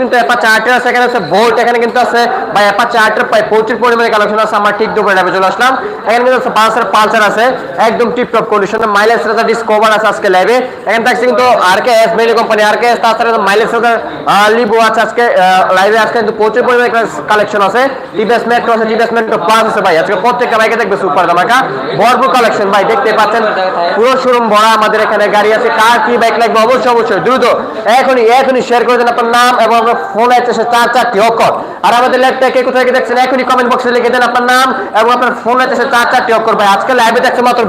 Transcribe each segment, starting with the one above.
কিন্তু অ্যাপাচে আর্টের আছে, এখানে আছে বোল্ট এখানে কিন্তু আছে। বা প্রায় প্রচুর পরিমাণে কালেকশন আছে, আমার ঠিক দুপুরে চলে আসলাম। এখানে কিন্তু আছে পালসার পালসার আছে, একদম মাইলেজ ডিসকভার আছে আজকে এখানে থাকছে কিন্তু আর কে এস মেলি company R K S mileage লিবো আছে আজকে লাইভে আজকে কিন্তু প্রচুর পরিমাণে কালেকশন আছে। টিভিএস মেট্রো আছে টিভিএস মেট্রো প্লাস আছে ভাই। আজকে প্রত্যেকটা বাইকে দেখবে সুপার ভরপুর কালেকশন ভাই, দেখতে পাচ্ছেন? পুরো শোরুম ভরা আমাদের এখানে গাড়ি আছে। কার কি বাইক লাগবে? অবশ্যই অবশ্যই, দ্রুত। এখনই এখনই শেয়ার করে দেন আপনার নাম এবং আপনার ফোন আছে চার চারটি অক্ষর। আর আমাদের ল্যাপটপে কোথায় দেখছেন, এখনই কমেন্ট বক্সে লিখে দেন আপনার নাম এবং আপনার ফোন আছে চার চারটি অক্ষর। ভাই, আজকে লাইভে থাকছে মাত্র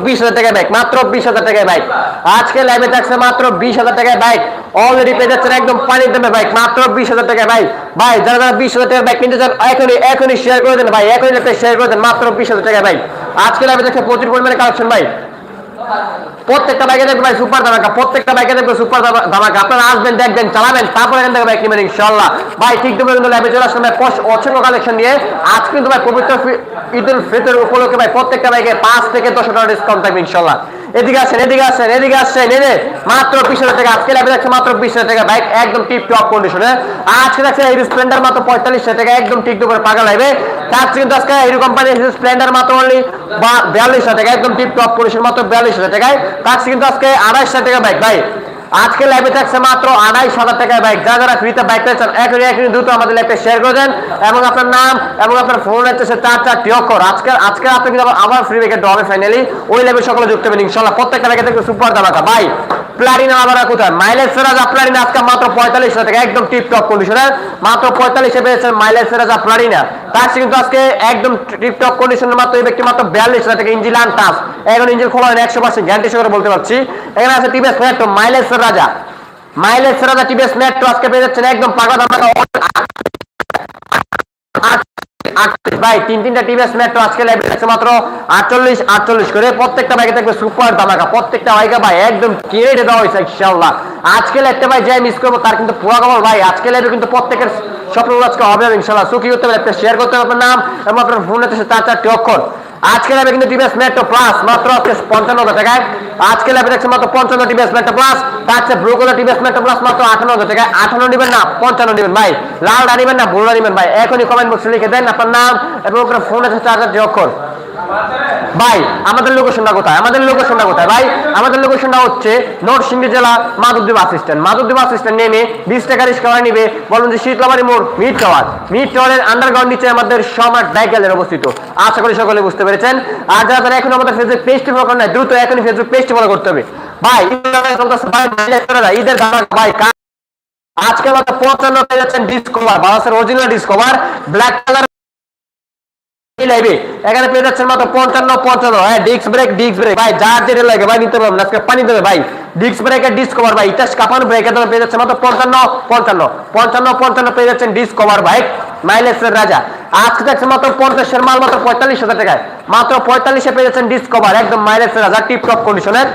শেয়ার করে দেন। ভাই, এখনই শেয়ার করে দেন, মাত্র বিশ হাজার টাকায় বাইক আজকে লাইভে থাকছে প্রচুর পরিমাণে কালেকশন ভাই। প্রত্যেকটা বাইকে দেখবে ভাই সুপার ধামাকা, প্রত্যেকটা বাইকে দেখবে সুপার ধামাকা। আপনারা আসবেন, দেখবেন, চালাবেন, তারপরে এখান থেকে বাইক নেবেন ইনশাল্লাহ ভাই ঠিক দেবে কিন্তু ল্যাবে চলে ভাই অসংখ্য কালেকশন নিয়ে। আজ কিন্তু, ভাই, পবিত্র ঈদুল ফিতর উপলক্ষে, ভাই, প্রত্যেকটা বাইকে পাঁচ থেকে দশ টাকা ডিসকাউন্ট থাকবে ইনশাল্লাহ এদিকে আসেন এদিকে আসেন এদিকে আসেন এনে মাত্র বিশ হাজার টাকা, আজকে লাভে যাচ্ছে মাত্র বিশ হাজার টাকা, বাইক একদম টিপ টপ কন্ডিশনে আজকে যাচ্ছে এই স্প্লেন্ডার মাত্র পঁয়তাল্লিশ হাজার টাকা, একদম ঠিক করে পাকা লাগবে। তার কিন্তু আজকে এই কোম্পানি স্প্লেন্ডার মাত্র অনলি বিয়াল্লিশ হাজার টাকা, একদম টিপ টপ কন্ডিশন মাত্র বিয়াল্লিশ হাজার টাকায়। তার থেকে কিন্তু আজকে আড়াইশ হাজার টাকা বাইক, ভাই। আজকে লাইভে থাকছে মাত্র আড়াইশ হাজার টাকায় বাইক যারা যারা ফ্রিতে বাইক পেয়েছেন এখনই এখনই দ্রুত আমাদের লাইভে শেয়ার করে দেন। এবং আপনার নাম এবং আপনার ফোন হচ্ছে চার চারটি অক্ষর আজকে আজকে আপনি কিন্তু আবার- ফ্রি বাইকের ডবে ফাইনালি ওই লাইভে সকলে যুক্ত হবেন, ইনশাল্লাহ প্রত্যেকটা বাইকে থেকে সুপার দামাকা ভাই প্লাটিনা আবার কোথায়? মাইলেজ আজকে মাত্র পঁয়তাল্লিশ টাকা, একদম টিপ টপ কন্ডিশনের মাত্র পঁয়তাল্লিশে পেয়েছেন মাইলেজ তার কিন্তু আজকে একদম টিপ টপ কন্ডিশনের মাত্র এই ব্যক্তি মাত্র বিয়াল্লিশ টাকা ইঞ্জিন আন টাচ এখন ইঞ্জিন খোলা একশো পার্সেন্ট গ্যারান্টি সহকারে বলতে পারছি। এখানে আছে টিভিএস মেট্রো মাইলেজ রাজা মাইলেজ রাজা টিভিএস মেট্রো আজকে পেয়ে যাচ্ছেন একদম পাকা ভাই, তিন তিনটা টিভিএস মেট্রো আজকে লাইব্রেরি আছে মাত্র আটচল্লিশ আটচল্লিশ করে প্রত্যেকটা বাইকে থাকবে সুপার ধামাকা। প্রত্যেকটা বাইকে ভাই একদম কেটে দেওয়া হয়েছে ইনশাল্লাহ আজকে লাইটটা ভাই যে মিস করব, তার কিন্তু পুরা খবর ভাই। আজকে লাইভে কিন্তু প্রত্যেকের স্বপ্ন আজকে হবে না ইনশাআল্লাহ। সুখী হতে পারে শেয়ার করতে হবে আপনার নাম, এবং আপনার ফোনে চার চারটি অক্ষর। আজকে লাভে কিন্তু টিভিএস মেট্রো প্লাস মাত্র আজকে পঞ্চান্ন হাজার টাকায়। আজকে লাভে দেখছে মাত্র পঞ্চান্ন টিভিএস মেট্রো প্লাস থাকছে blue colour TVS Metro plus মাত্র আঠান্ন হাজার টাকায়। আঠান্ন নেবেন না, পঞ্চান্ন নেবেন ভাই। লালটা নেবেন না বুড়া নেবেন ভাই। এখনই কমেন্ট বক্সে লিখে দেন আপনার নাম এবং আপনার ফোনে চার্জার দিয়ে অক্ষর। ভাই আমাদের লোকেশনটা কোথায়? আমাদের লোকেশনটা কোথায়? ভাই আমাদের লোকেশনটা হচ্ছে জেলা নেমে বিশ টাকা নিবে। বলুন যে শীতলাবাড়ি মোড় টাওয়ার। টাওয়ারের আন্ডারগ্রাউন্ড নিচে আমাদের ডাইকেলের অবস্থিত। আশা করি সকলে বুঝতে পেরেছেন। আর যারা যারা এখন আমাদের ফেসবুক পেজটি ফলো করেন দ্রুত এখনই ফেসবুক পেজটি ফলো করতে হবে। ভাই ঈদের ভাই, আজকে মাত্র পঞ্চান্ন পেয়ে যাচ্ছেন ডিসকভার বাংলাদেশের অরিজিনাল ডিসকভার ব্ল্যাক কালার লাইবে এখানে পেয়ে যাচ্ছেন মাত্র পঞ্চান্ন পঞ্চান্ন। হ্যাঁ ডিস্ক ব্রেক ডিস্ক ব্রেক ভাই, যার যেটা লাগে, ভাই, নিতে পারবেন। আজকে পানি দেবে, ভাই। ডিস্ক ব্রেকের ডিসকভার ভাই। ইতাস কাপান ব্রেকের দাম পেয়ে যাচ্ছে মাত্র পঞ্চান্ন পঞ্চান্ন। পঞ্চান্ন পঞ্চান্ন পেয়ে যাচ্ছেন ডিসকভার বাইক মাইলেজের রাজা। আজকে দেখছে মাত্র পঞ্চাশের মাল, মাত্র পঁয়তাল্লিশ হাজার টাকায়। মাত্র পঁয়তাল্লিশে পেয়ে যাচ্ছেন ডিসকভার একদম মাইলেজের রাজা টিপ টপ কন্ডিশনের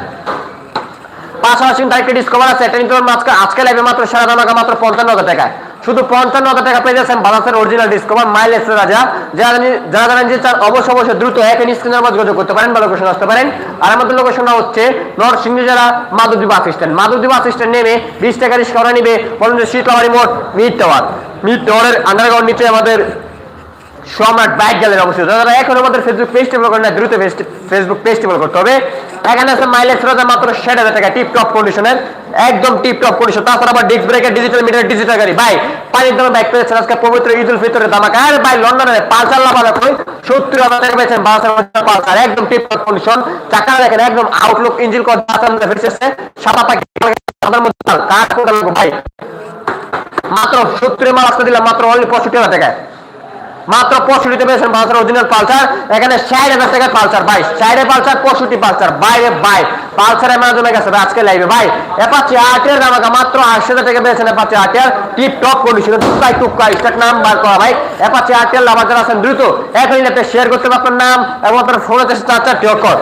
পাশাপাশি আরেকটি ডিসকভার আছে, এটা কিন্তু আজকে আজকে লাগবে মাত্র সারা মাত্র পঞ্চান্ন হাজার টাকায়। শুধু পঞ্চান্ন হাজার টাকা পেয়ে যাচ্ছেন বাজাজের অরিজিনাল ডিসকভার মাইলেজ রাজা। যারা নি- যারা যারা নিজে চান অবশ্যই দ্রুত এক স্ক্রিনের মধ্যে যোগাযোগ করতে পারেন বা লোকেশন আসতে পারেন। আর আমাদের লোকেশনটা হচ্ছে নরসিংদী জেলা Madhabdi bus stand Madhabdi bus stand নেমে বিশ টাকা রিক্সা ভাড়া নিবে বলুন যে শীতলাবাড়ি মোড় মিড টাওয়ার মিড টাওয়ারের আন্ডারগ্রাউন্ড নিচে আমাদের সম্রাট বাইক গ্যালারি অবশ্যই যারা এখন আমাদের ফেসবুক পেজ টেবল করেন না দ্রুত ফেসবুক পেজ টেবল করতে হবে। এখানে আছে মাইলেজ রাজা মাত্র ষাট হাজার টাকা টিপ টপ কন্ডিশনের একদম টিপ টপ কন্ডিশন তাছাড়া আবার ডিস্ক ব্রেকের ডিজিটাল মিটার ডিজিটাল গাড়ি। ভাই, পানির দামে বাইক পেয়েছেন আজকে পবিত্র ঈদ উল ফিতরের দামাকা আর ভাই লন্ডনের পালসার লাভার এখন সত্তর হাজার টাকা পেয়েছেন বাসের পালসার। একদম টিপ টপ কন্ডিশন চাকা দেখেন, একদম আউটলুক ইঞ্জিন কত ফেসেছে সাদা পাখি। তাদের মধ্যে কাঠ কোটা লাগবে ভাই? মাত্র সত্তরের মাল আজকে দিলাম, মাত্র অনলি পঁয়ষট্টি হাজার টাকায়। মাত্র পঁয়ষট্টিতে পেয়েছেন পালসার অরিজিনাল পালসার। এখানে ষাট হাজার টাকার পালসার। ভাই, ষাটে পালসার, পঁয়ষট্টি পালসার। বাইরে বাই পালসারের মানে জমে গেছে আজকে লাইভে ভাই এপাচ্ছে আটের দামাকা মাত্র আশি হাজার টাকা পেয়েছেন এপাচ্ছে আটের টিপ টপ কন্ডিশনে টুকাই টুকাই স্টার্ট নাম বার করা। ভাই এপাচ্ছে আটের লাভার যারা আছেন, দ্রুত এখনই আপনি শেয়ার করতে পারবেন নাম এবং আপনার ফোনে চার চারটি অক্ষর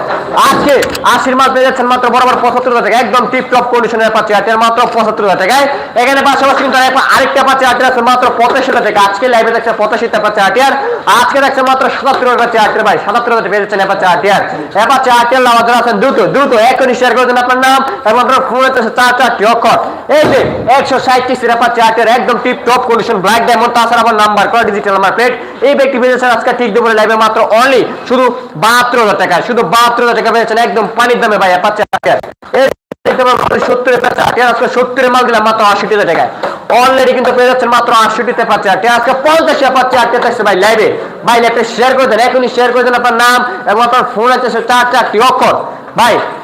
আজকে আশির মাল পেয়ে যাচ্ছেন মাত্র বরাবর পঁচাত্তর হাজার একদম টিপ কন্ডিশনে এপাচ্ছে আটের মাত্র পঁচাত্তর হাজার টাকায়। এখানে পাশাপাশি কিন্তু আরেকটা- পাচ্ছে আটের আছে মাত্র পঁচাশি হাজার টাকা। আজকে লাইভে দেখছে পঁচাশিটা পাচ্ছে আটিয়ার আজকে দেখছে মাত্র সাতাত্তর হাজার পাচ্ছে আটের ভাই, সাতাত্তর হাজার পেয়ে যাচ্ছেন এপাচ্ছে আটিয়ার এপাচ্ছে আটিয়ার লাভার যারা আছেন, দ্রুত দ্রুত, এক এখনই শেয়ার করে দেন আপনার নাম এবং আপনার ফোন হচ্ছে চার চারটি অক্ষর। এই যে একশো ষাটটি সিরাপা চার্টের একদম tip top condition black diamond তাছাড়া আমার নাম্বার করা ডিজিটাল আমার প্লেট এই ব্যক্তি পেয়েছেন আজকে ঠিক দুপুরে লাইভে মাত্র অনলি শুধু বাহাত্তর হাজার টাকা। শুধু বাহাত্তর হাজার টাকা পেয়েছেন একদম পানির দামে ভাই পাচ্ছে কিন্তু মাত্র পাচ্ছে ভাই শেয়ার করে দেন শেয়ার আপনার নাম এবং আপনার ফোন আছে চার চারটি অক্ষর। ভাই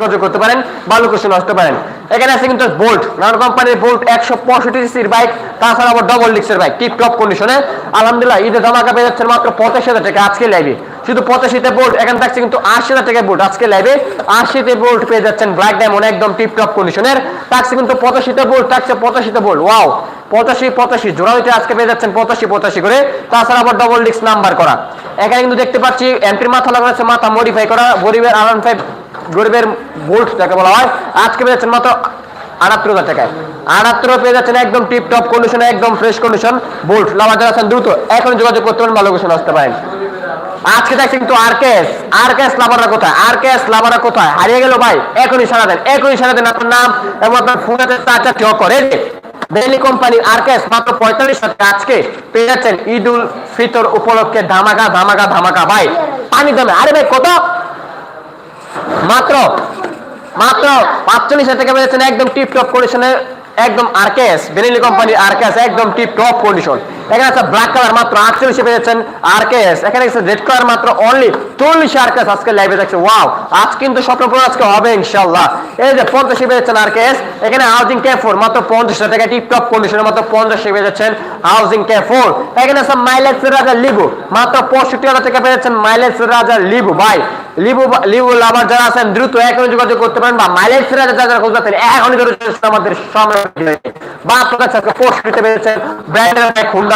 যোগাযোগ করতে পারেন বা আসতে পারেন। এখানে আছে কিন্তু বোল্ট নানা কোম্পানির বোল্ট একশো পঁয়ষট্টি সিসির বাইক তাছাড়া আবার ডবল ডিক্সের বাইক টিপ টপ কন্ডিশনে আলহামদুলিল্লাহ, ঈদের ধামাকা পেয়ে যাচ্ছেন মাত্র পঁচাশি হাজার টাকা আজকে লাইভে শুধু পঁচাশিতে বোল্ট এখানে থাকছে কিন্তু আশি হাজার টাকা বোল্ট আজকে লাইভে আশিতে বোল্ট পেয়ে যাচ্ছেন ব্ল্যাক ডায়মন্ড একদম টিপ টপ কন্ডিশনের থাকছে কিন্তু পঁচাশিতে বোল্ট থাকছে পঁচাশিতে বোল্ট ওয়াও পঁচাশি পঁচাশি জোড়া আজকে পেয়ে যাচ্ছেন পঁচাশি পঁচাশি করে। তাছাড়া আবার ডবল ডিক্স নাম্বার করা। এখানে কিন্তু দেখতে পাচ্ছি এন্ট্রি মাথা লাগানো আছে, মাথা মডিফাই করা, গরিবের আরাম ফাইভ গরিবের বোল্ট যাকে বলা হয়, আজকে পেয়ে যাচ্ছেন মাত্র আটাত্তর হাজার টাকায়। আটাত্তর পেয়ে যাচ্ছেন একদম টিপ টপ কন্ডিশনে একদম ফ্রেশ কন্ডিশন বোল্ট লাভার যারা আছেন দ্রুত এখন যোগাযোগ করতে পারেন, ভালো লোকেশন আসতে পারেন। আজকে দেখছি কিন্তু আরকেএস আরকেএস লাভাররা কোথায়? আরকেএস লাভাররা কোথায়? হারিয়ে গেল ভাই, এখনই সারা দেন, এখনই সারা দেন আপনার নাম এবং আপনার ফোনে চার চারটি করে। ডেইলি কোম্পানির আরকেএস মাত্র পঁয়তাল্লিশ টাকা আজকে পেয়ে যাচ্ছেন ঈদ উল ফিতর উপলক্ষে ধামাকা ধামাকা ধামাকা। ভাই পানি দামে, আরে ভাই, কত? মাত্র মাত্র পাঁচচল্লিশ হাজার টাকা পেয়েছেন একদম টিপ টপ কন্ডিশনে একদম আরকেএস বেনেলি কোম্পানির আরকেএস একদম টিপ টপ কন্ডিশন এখানে আছে ব্ল্যাক কালার মাত্র আটচল্লিশে পেয়েছেন আরকেএস এখানে আছে রেড কালার মাত্র অনলি চল্লিশে আরকেএস আজকে লাইভে দেখছে ওয়াও আজ কিন্তু স্বপ্ন পূরণ আজকে হবে ইনশাল্লাহ এই যে পঞ্চাশে পেয়েছেন আরকেএস এখানে হাউজিং কে ফোর মাত্র পঞ্চাশ টাকা টিপ টপ কন্ডিশনের মাত্র পঞ্চাশে পেয়ে যাচ্ছেন হাউজিং কে ফোর এখানে আছে মাইলেজ রাজা লিবু, মাত্র পঁয়ষট্টি হাজার টাকা পেয়েছেন মাইলেজ রাজা লিবু। ভাই, লিবু লিবু লাভার যারা আছেন, দ্রুত এখনই যোগাযোগ করতে পারেন বা মাইলেজ রাজা যারা খুঁজতেন এখনই ধরে আমাদের সামনে। বা আপনার পোস্ট দিতে পেরেছেন ব্র্যান্ডের এক হুন্ডা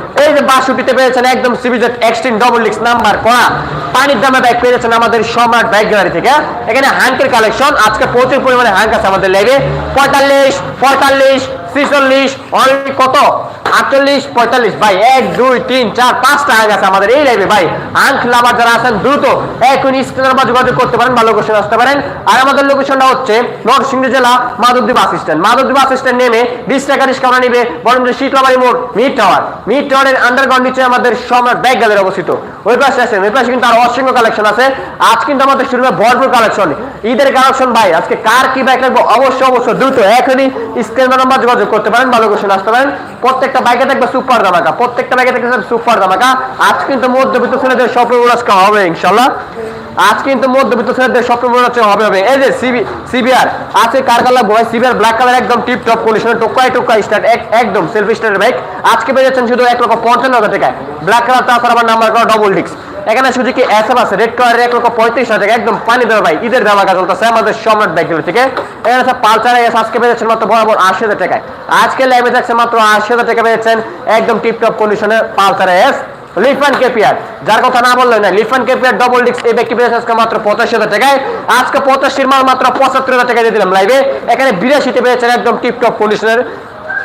এই যে বাসুটিতে পেয়েছেন একদম সিভিজেট এক্সট্রিম ডবল লিক্স নাম্বার করা। পানির দামে ব্যাগ পেয়েছেন আমাদের সম্রাট ব্যাগ গ্যালারি থেকে। এখানে হাঙ্কের কালেকশন আজকে প্রচুর পরিমাণে হাঙ্ক আছে আমাদের লেগে পঁয়তাল্লিশ পঁয়তাল্লিশ ছিচল্লিশ কত? আটচল্লিশ, পঁয়তাল্লিশ। ভাই, এক, দুই, তিন, চার, পাঁচটা হ্যাঙ্ক আছে আমাদের এই লাইভে ভাই লাভার যারা আছেন, দ্রুত এখন বা যোগাযোগ করতে পারেন বা লোকেশন আসতে পারেন। আর আমাদের লোকেশনটা হচ্ছে জেলা Madhabdwip bus stand Madhabdwip bus stand নেমে বিশ টাকা নিবে শীতলাবাড়ি মোড় মিড টাওয়ার মিড টাওয়ারের আন্ডারগ্রাউন্ড নিচে আমাদের সম্রাট ব্যাগ অবস্থিত। ওই পাশে আছেন ওই পাশে কিন্তু আর অসংখ্য কালেকশন আছে। আজ কিন্তু আমাদের শুরু হবে ভরপুর কালেকশন ঈদের কালেকশন ভাই, আজকে কার কি বাইক লাগবে? অবশ্যই অবশ্যই, দ্রুত, এখনই স্ক্রিন নাম্বার যোগাযোগ করতে পারেন, ভালো কোশ্চেন আসতে পারেন। প্রত্যেকটা বাইকে থাকবে সুপার দামাকা প্রত্যেকটা বাইকে থাকবে সুপার দামাকা আজ কিন্তু মধ্যবিত্ত ছেলেদের স্বপ্ন আজকে হবে ইনশাল্লাহ আজ কিন্তু মধ্যবিত্ত ছেলেদের স্বপ্ন আজকে হবে হবে। এই যে সিবি সিবিআর আছে কার কালার বয় সিবিআর ব্ল্যাক কালার একদম টিপ টপ কন্ডিশনে টোকাই টোকাই স্টার্ট একদম সেলফি স্টার্টের বাইক আজকে পেয়ে শুধু এক লক্ষ পঞ্চান্ন হাজার টাকায়। ব্ল্যাক কালার তাছাড়া আবার নাম্বার করা ডবল ডিক্স এখানে সুজুকি এসএফ আছে? রেড কালারের এক লক্ষ পঁয়ত্রিশ হাজার টাকা। একদম পানি দেওয়া ভাই। ঈদের কাজ চলতেছে আমাদের সম্রাট ব্যাগগুলো থেকে। এখানে আছে পালসার এস, আজকে পেয়েছেন মাত্র বরাবর আশি হাজার টাকায়। আজকে লাইভে যাচ্ছে মাত্র আশি হাজার টাকা পেয়েছেন একদম টিপটপ কন্ডিশনে পালসার এস লিফান কেপিয়ার যার কথা না বললেন না লিফান কেপিয়ার ডবল এই ব্যক্তি পেয়েছে আজকে মাত্র পঁচাশি হাজার টাকায়। আজকে পঁচাশির মাল মাত্র পঁচাত্তর হাজার টাকা দিয়ে দিলাম লাইভে এখানে বিরাশিতে পেয়েছেন একদম টিপটপ কন্ডিশনের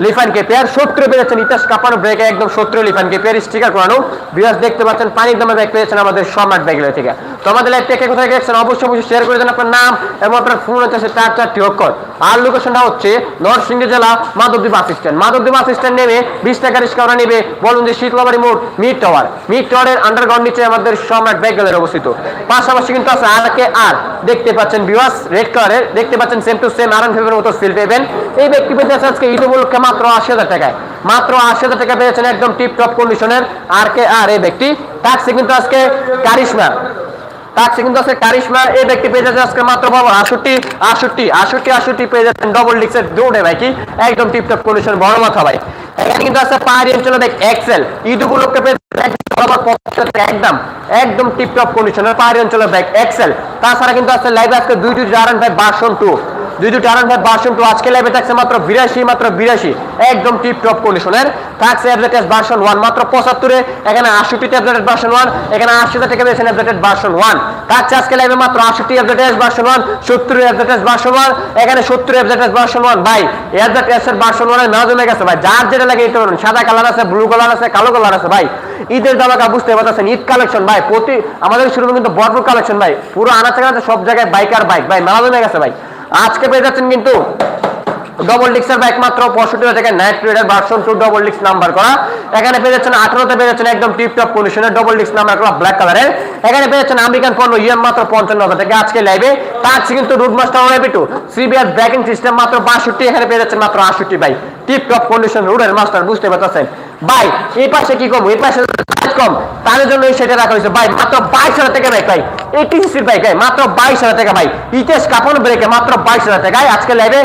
লিফান কেপিয়ার সত্তর পেয়েছেন ইতিহাস কাপানো ব্রেকে, একদম সত্তর লিফান কেপিয়ার স্টিকার করানো। বিরাজ দেখতে পাচ্ছেন, পানির দামে ব্যাগ পেয়েছেন আমাদের সম্রাট ব্যাগগুলো থেকে। তো আমাদের লাইভ থেকে কোথায় গেছেন অবশ্যই অবশ্যই শেয়ার করে দেন আপনার নাম এবং আপনার ফোন হচ্ছে চার চারটি অক্ষর। আর লোকেশনটা হচ্ছে নরসিংহ জেলা Madhabdwip bus stand Madhabdwip bus stand নেমে বিশ টাকা রিক্সা নেবে বলুন যে শীতলাবাড়ি মোড় মিড টাওয়ার মিড টাওয়ারের আন্ডারগ্রাউন্ড নিচে আমাদের সম্রাট ব্যাগ অবস্থিত। পাশাপাশি কিন্তু আছে আর কে আর। দেখতে পাচ্ছেন বিওয়াস রেড কালারের দেখতে পাচ্ছেন সেম টু সেম আরাম ফেভের মতো সিল পেবেন। এই ব্যক্তি পেতে আছে আজকে ঈদ উপলক্ষে মাত্র আশি হাজার টাকায়। মাত্র আশি হাজার টাকা পেয়েছেন একদম টিপ টপ কন্ডিশনের আর কে আর। এই ব্যক্তি। ট্যাক্সি কিন্তু আজকে কারিশমা একদম টিপটপ কন্ডিশন বড় ভাই। কিন্তু আছে পাহাড়ি অঞ্চলে দেখ এক্সেল ঈদ উপলক্ষে একদম একদম টিপটপ কন্ডিশনের পাহাড়ি অঞ্চলের ব্যাগ এক্সেল তাছাড়া কিন্তু আছে লাইভ আজকে দুই দুই জারান ভাই বাসন টু দুই ভাই বাসন টু আজকে থাকছে মাত্র বিরাশি মাত্র বিরাশি। একদম টিপটপ কন্ডিশনের থাকছে ভার্সন ওয়ান মাত্র পঁচাত্তরে। এখানে আশিটি অ্যাপডেটেড ভার্সন ওয়ান এখানে আশি টাকা পেয়েছেন অ্যাপডেটেড ভার্সন ওয়ান থাকছে আজকে মাত্র আশিটি ভার্সন ওয়ান সত্তর অ্যাপডেটেড ভার্সন ওয়ান এখানে সত্তর অ্যাপডেটেড ভার্সন ওয়ান ভাই ভার্সন ওয়ানের না জমে গেছে, ভাই। যার যেটা লাগে পারবেন সাদা কালার আছে ব্লু কালার আছে, কালো কালার আছে, ভাই। ঈদের দামাকা বুঝতে পারতেছেন, ঈদ কালেকশন ভাই। প্রতি আমাদের শুরু কিন্তু ভরপুর কালেকশন ভাই। পুরো আনাচে সব জায়গায় বাইক আর বাইক ভাই। মেলা জমে গেছে, ভাই। আজকে পেয়ে যাচ্ছেন কিন্তু ডবল ডিক্সের বাইক মাত্র পঁয়ষট্টি থেকে night rider version two double ডিক্স নাম্বার করা। এখানে পেয়ে যাচ্ছেন আঠারোতে পেয়ে যাচ্ছেন একদম টিপ টপ কন্ডিশনের ডবল ডিক্স নাম্বার করা ব্ল্যাক কালারের এখানে পেয়ে যাচ্ছেন আমেরিকান পণ্য ইএম মাত্র পঞ্চান্ন হাজার থেকে আজকে লাইভে তার কিন্তু রুট মাস্টার ওয়েবি টু সিবিআর ব্রেকিং সিস্টেম মাত্র বাষট্টি, এখানে পেয়ে যাচ্ছেন মাত্র আষট্টি বাই টিপ টপ কন্ডিশন রুডের মাস্টার বুঝতে পারতেছেন? ভাই, এই পাশে কি কম এই পাশে কম। তাদের জন্য সেটা রাখা হয়েছে। ভাই, মাত্র বাইশ হাজার টাকা বাইক ভাই। এইটি সিসির বাইক ভাই। মাত্র বাইশ হাজার টাকা, ভাই। ইতেশ কাপন ব্রেকে মাত্র বাইশ হাজার টাকায় আজকে লাইভে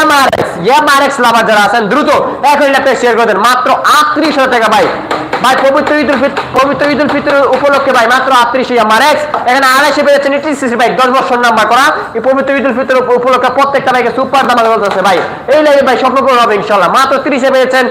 এমআরএক্স এমআরএক্স লাভার যারা আছেন, দ্রুত এখন ল্যাপটপ শেয়ার করে দেন। মাত্র আটত্রিশ হাজার টাকা, ভাই। ভাই, পবিত্র ঈদুল ফিতর পবিত্র ঈদুল ফিতর উপলক্ষে, ভাই, মাত্র আটত্রিশ এমআরএক্স এখানে আড়াইশে পেয়েছেন এইটি সিসির বাইক দশ বছর নাম্বার করা। এই পবিত্র ঈদুল ফিতর উপলক্ষে প্রত্যেকটা বাইকে সুপার দাম বলতেছে, ভাই। এই লাইভে ভাই পূরণ হবে ইনশাল্লাহ মাত্র তিরিশে পেয়েছেন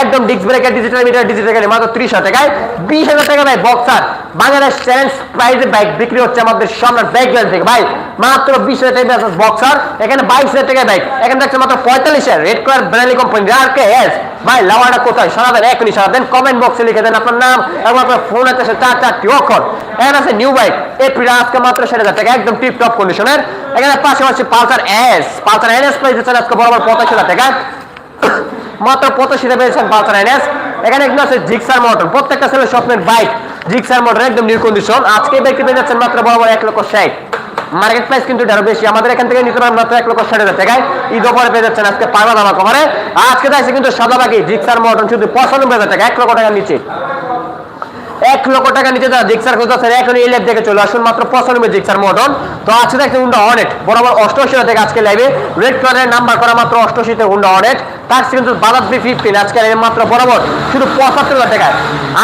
একদম disc breaker digital meter digital গাড়ি মাত্র ত্রিশ হাজার টাকায়। বিশ হাজার টাকা ভাই বক্সার বাংলাদেশ চ্যালেঞ্জ প্রাইজে বাইক বিক্রি হচ্ছে আমাদের সম্রাট বাইক গ্যারেজ থেকে। ভাই, মাত্র বিশ হাজার টাকা বক্সার এখানে বাইশ হাজার টাকা বাইক এখানে দেখছে মাত্র পঁয়তাল্লিশের রেড কালার ব্র্যান্ডলি কোম্পানি আর কে এস ভাই লাওয়াটা কোথায়? সারাদেন এখনই সারাদেন কমেন্ট বক্সে লিখে দেন আপনার নাম এবং আপনার ফোন আছে, চার চারটি অক্ষর। এখানে আছে নিউ বাইক এপ্রিল আজকে মাত্র ষাট হাজার টাকা একদম টিপ টপ কন্ডিশনের এখানে পাশাপাশি Pulsar S Pulsar N S price আজকে বরাবর পঁচাশি হাজার টাকা মাত্র পঁচাশিতে পেয়েছেন পালসার এনএস এখানে একদম আছে জিক্সার মোটর। প্রত্যেকটা ছেলে স্বপ্নের বাইক, জিক্সার মোটর একদম নিউ কন্ডিশন আজকে বাইকটি পেয়ে যাচ্ছেন মাত্র বরাবর এক লক্ষ ষাট। মার্কেট প্রাইস কিন্তু আরও বেশি। আমাদের এখান থেকে নিতে পারেন মাত্র এক লক্ষ ষাট হাজার টাকায়। ঈদ ওপরে পেয়ে যাচ্ছেন আজকে পাগলা দামা কভারে আজকে দেখছে কিন্তু সাদা বাকি জিক্সার মোটর শুধু পঁচানব্বই হাজার টাকা, এক লক্ষ টাকার নিচে। এক লক্ষ টাকা নিচে যারা জিক্সার খুঁজতেছেন এখন এই লেপ দেখে চলে আসুন মাত্র পঁচানব্বই জিক্সার মডন তো আজকে দেখছেন হুন্ডা অনেট বরাবর অষ্টআশি থেকে আজকে লাইভে রেড কালারের নাম্বার করা মাত্র অষ্টআশিতে হুন্ডা অনেট বি ফিফটিন লাইভে মাত্র বরাবর শুধু পঁচাত্তর হাজার টাকায়।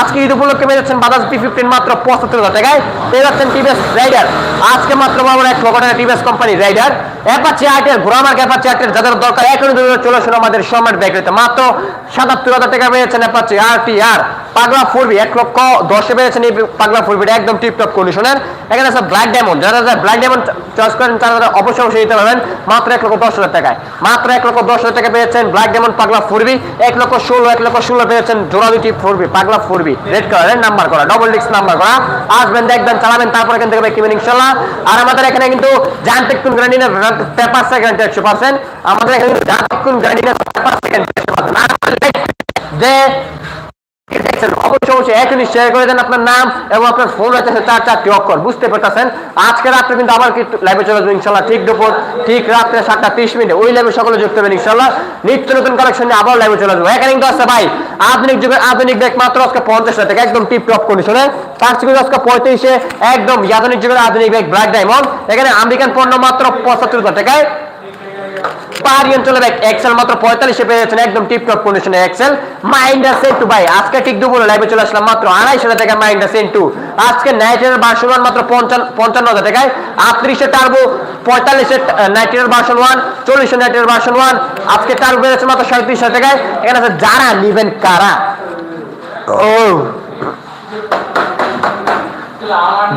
আজকে ঈদ উপলক্ষে পেয়ে যাচ্ছেন বি ফিফটিন মাত্র পঁচাত্তর হাজার টাকায়। পেয়ে যাচ্ছেন টিভিএস রাইডার আজকে মাত্র বরাবর এক লক্ষ টাকা টিভিএস কোম্পানি রাইডার অ্যাপাচি ঘোরামার অ্যাপাচি যাদের দরকার এখন চলে আসুন আমাদের মাত্র সাতাত্তর হাজার টাকা অ্যাপাচি আর টি আর পাগলা এক লক্ষ দশে পেয়েছেন এই পাগলা ফুরবিটা একদম টিপটপ কন্ডিশনের এখানে আছে ব্ল্যাক ডায়মন্ড যারা যারা ব্ল্যাক ডায়মন্ড চয়েস করেন, তারা অবশ্যই অবশ্যই পারবেন। মাত্র এক লক্ষ দশ হাজার টাকায়। মাত্র এক লক্ষ দশ হাজার টাকা পেয়েছেন ব্ল্যাক ডায়মন্ড পাগলা ফুরবি, এক লক্ষ ষোলো, এক লক্ষ ষোলো পেয়েছেন জোড়া দুটি ফুরবি, পাগলা ফুরবি রেড কালারের নাম্বার করা ডবল ডিস্ক নাম্বার করা। আসবেন, দেখবেন, চালাবেন, তারপর এখান থেকে কিনবেন ইনশাল্লাহ। আর আমাদের এখানে কিন্তু গ্যারান্টি পেপার সেকেন্ড একশো পার্সেন্ট আমাদের এখানে পেপার সেকেন্ড যে শেয়ার করে দেন আপনার নাম এবং আপনার ফোন আছে চার চারটি অক্ষর বুঝতে পারতেছেন? আজকে রাত্রে কিন্তু আবার কিন্তু লাইভে চলে ইনশাল্লাহ ঠিক দুপুর, ঠিক রাত্রে সাতটা তিরিশ মিনিটে, ওই লাইভে সকলে যুক্ত হবেন ইনশাল্লাহ নিত্য নতুন কালেকশন আবার লাইভে চলে যাব এখানে কিন্তু ভাই, আধুনিক যুগের আধুনিক ব্যাগ মাত্র আজকে পঞ্চাশ হাজার টাকা, একদম টিপ টপ কন্ডিশনে থেকে আজকে পঁয়ত্রিশে, একদম আধুনিক যুগের আধুনিক ব্যাগ ব্ল্যাক ডায়মন্ড এখানে আমেরিকান পণ্য মাত্র পঁচাত্তর টাকায়। পাহাড়ি অঞ্চলের এক্সেল মাত্র পঁয়তাল্লিশে পেয়ে যাচ্ছেন একদম টিপটপ কন্ডিশনে এক্সেল মাইন্ডার সেন টু ভাই, আজকে ঠিক দুপুরে লাইভে চলে আসলাম মাত্র আড়াইশো টাকা মাইন্ডার সেন টু আজকে নাইটের ভার্সন ওয়ান মাত্র পঞ্চান্ন হাজার টাকায়। আটত্রিশে টার্বো পঁয়তাল্লিশে নাইটের ভার্সন ওয়ান চল্লিশে নাইটের ভার্সন ওয়ান আজকে টার্বো বেড়েছে মাত্র সাঁত্রিশ হাজার টাকায়। এখানে আছে যারা নিবেন কারা? ও।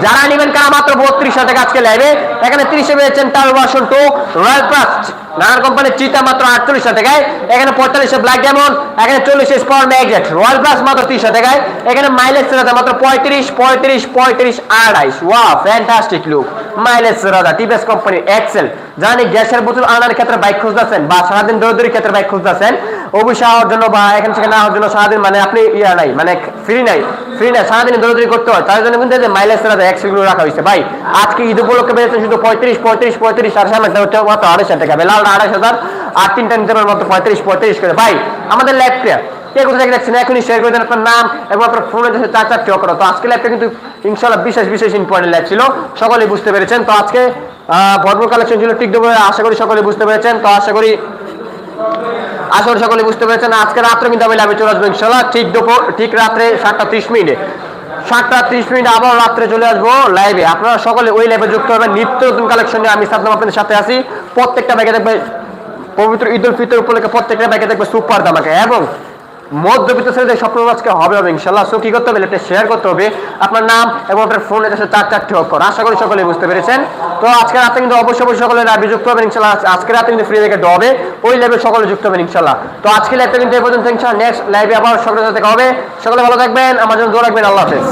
যারা নেবেন কারা? মাত্র বত্রিশ হাজার আজকে লাইভে এখানে তিরিশে পেয়েছেন turbo version two royal plus নানান কোম্পানির চিতা মাত্র আটচল্লিশ টাকায়। এখানে পঁয়তাল্লিশে ব্ল্যাক ডায়মন্ড এখানে চল্লিশে স্পর ম্যাগজেট রয়্যাল প্লাস মাত্র তিরিশ টাকায়। এখানে মাইলেজ রাজা মাত্র পঁয়ত্রিশ পঁয়ত্রিশ পঁয়ত্রিশ, আড়াইশ। ওয়া ফ্যান্টাস্টিক লুক মাইলেজ রাজা টিভিএস কোম্পানির এক্সেল জানি গ্যাসের বোতল আনার ক্ষেত্রে বাইক খুঁজতেছেন বা সারাদিন দৌড়দৌড়ির ক্ষেত্রে বাইক খুঁজতেছেন। অবশ্যই হওয়ার জন্য বা এখান থেকে না জন্য সারাদিন মানে আপনি ইয়া নাই মানে ফ্রি নাই। ফ্রি নাই, সারাদিন দৌড়দৌড়ি করতে হয়। তার জন্য কিন্তু মাইলেজ রাজা এক্সেলগুলো রাখা হয়েছে। ভাই, আজকে ঈদ উপলক্ষে পেয়েছেন শুধু পঁয়ত্রিশ পঁয়ত্রিশ পঁয়ত্রিশ, আর সামনে হচ্ছে মাত্র আড়াইশ টাকা। বেলাল আড়াইশ হাজার, আর তিনটা নিতে পারবেন মাত্র পঁয়ত্রিশ পঁয়ত্রিশ করে। ভাই, আমাদের ল্যাব প্লেয়ার কে কোথায় থেকে দেখছেন? এখনই শেয়ার করে দেন আপনার নাম এবং আপনার ফোনে দেশে চার, চারটি অকরা তো আজকে ল্যাবটা কিন্তু ইনশাল্লাহ বিশেষ বিশেষ ইম্পর্টেন্ট ল্যাব ছিল। সকলেই বুঝতে পেরেছেন। তো আজকে ভরপুর কালেকশন ছিল ঠিক দেবো আশা করি সকলে বুঝতে পেরেছেন। তো আশা করি আশা করি সকলে বুঝতে পেরেছেন। আজকে রাত্রে কিন্তু আমি লাইভে চলে আসব ইনশাল্লাহ ঠিক দুপুর ঠিক রাত্রে সাতটা ত্রিশ মিনিটে। সাতটা ত্রিশ মিনিট আবার রাত্রে চলে আসব লাইভে আপনারা সকলে ওই লাইভে যুক্ত হবেন। নিত্য নতুন কালেকশন নিয়ে আমি সাতনাম আপনাদের সাথে আছি। প্রত্যেকটা ব্যাগে দেখবে পবিত্র ঈদ উল ফিতর উপলক্ষে প্রত্যেকটা ব্যাগে দেখবে সুপার দামাকে। এবং মধ্যবিত্ত শ্রেণীদের স্বপ্ন আজকে হবে হবে, ইনশাল্লাহ। সো কি করতে হবে? এটা শেয়ার করতে হবে। আপনার নাম এবং আপনার ফোন এটা চার চারটি অক্ষর। আশা করি সকলে বুঝতে পেরেছেন। তো আজকে রাতে কিন্তু অবশ্যই অবশ্যই সকলে লাইভে যুক্ত হবেন, ইনশাল্লাহ। আজকে রাতে কিন্তু ফ্রি থেকে হবে। ওই লাইভে সকলে যুক্ত হবেন, ইনশাল্লাহ। তো আজকে লাইভটা কিন্তু এই পর্যন্ত, ইনশাল্লাহ। নেক্সট লাইভে আবার সকলের সাথে হবে। সকলে ভালো থাকবেন। আমার জন্য দোয়া রাখবেন। আল্লাহ হাফেজ।